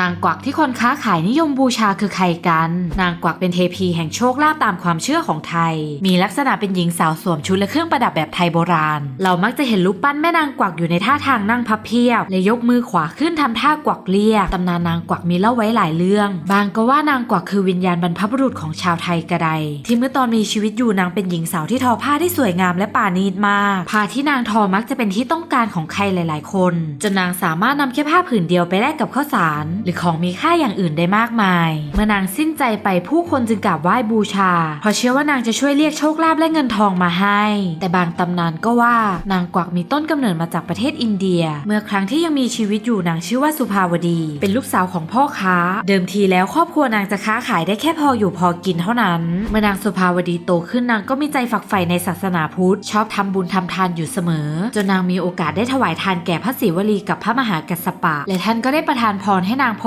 นางกวักที่คนค้าขายนิยมบูชาคือใครกัน นางกวักเป็นเทพีแห่งโชคลาภตามความเชื่อของไทย มีลักษณะเป็นหญิงสาวสวมชุดและเครื่องประดับแบบไทยโบราณ เรามักจะเห็นรูปปั้นแม่นางกวักอยู่ในท่าทางนั่งพับเพียบและยกมือขวาขึ้นทำท่ากวักเรียกตำนานนางกวักมีเล่าไว้หลายเรื่อง บางก็ว่านางกวักคือวิญญาณบรรพบุรุษของชาวไทยกระไดที่เมื่อตอนมีชีวิตอยู่นางเป็นหญิงสาวที่ทอผ้าได้สวยงามและป่าณีตมากผ้าที่นางทอมักจะเป็นที่ต้องการของใครหลาย ๆ คนจนนางสามารถนำแค่ผ้าผืนเดียวไปแลกกับข้าวสารหรือของมีค่าอย่างอื่นได้มากมาย เมื่อนางสิ้นใจไปผู้คนจึงกราบไหว้บูชา เพราะเชื่อว่านางจะช่วยเรียกโชคลาภและเงินทองมาให้ แต่บางตำนานก็ว่านางกวักมีต้นกำเนิดมาจากประเทศอินเดีย เมื่อครั้งที่ยังมีชีวิตอยู่นางชื่อว่าสุภาวดี เป็นลูกสาวของพ่อค้า เดิมทีแล้วครอบครัวนางจะค้าขายได้แค่พออยู่พอกินเท่านั้น เมื่อนางสุภาวดีโตขึ้นนางก็มีใจฝักใฝ่ในศาสนาพุทธ ชอบทำบุญทำทานอยู่เสมอ จนนางมีโอกาสได้ถวายทานแก่พระศิวลีกับพระมหากัสสปะ และท่านก็ได้ประทานพรให้นาง